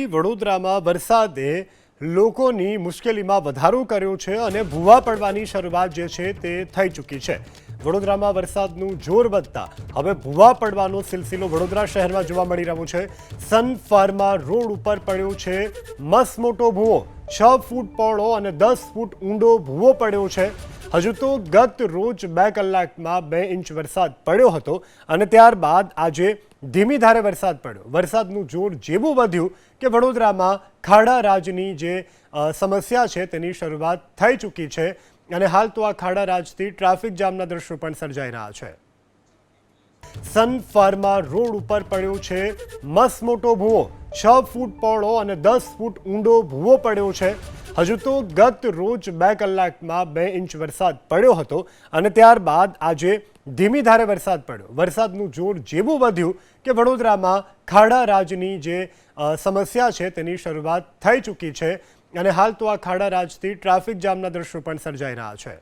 વડોદરામાં વરસાદે લોકોની મુશ્કેલીમાં વધારો કર્યો છે અને ભૂવા પડવાની શરૂઆત જે છે તે થઈ ચૂકી છે. વડોદરામાં વરસાદનું જોર વધતા હવે ભૂવા પડવાનો સિલસિલો વડોદરા શહેરમાં જોવા મળી રહ્યો છે. સન ફાર્મા રોડ ઉપર પડ્યો છે મસ્ત મોટો ભૂવો. છ ફૂટ પહોળો અને દસ ફૂટ ઊંડો ભૂવો પડ્યો છે. હજુ તો ગત રોજ બે કલાકમાં બે ઇંચ વરસાદ પડ્યો હતો અને ત્યારબાદ આજે ધીમી ધારે વરસાદ પડ્યો. વરસાદનું જોર જેવું વધ્યું કે વડોદરામાં ખાડા રાજની જે સમસ્યા છે તેની શરૂઆત થઈ ચૂકી છે અને હાલ તો આ ખાડા રાજથી ટ્રાફિક જામના દ્રશ્યો પણ સર્જાઈ રહ્યા છે. સન ફાર્મા રોડ ઉપર પડ્યો છે મસ્ત મોટો ભૂવો. છ ફૂટ પહોળો અને દસ ફૂટ ઊંડો ભૂવો પડ્યો છે. હજુ તો ગત રોજ બે કલાકમાં બે ઇંચ વરસાદ પડ્યો હતો અને ત્યારબાદ આજે ધીમી ધારે વરસાદ પડ્યો. વરસાદનું જોર જેવું વધ્યું કે વડોદરામાં ખાડા રાજની જે સમસ્યા છે તેની શરૂઆત થઈ ચૂકી છે અને હાલ તો આ ખાડા રાજથી ટ્રાફિક જામના દ્રશ્યો પણ સર્જાઈ રહ્યા છે.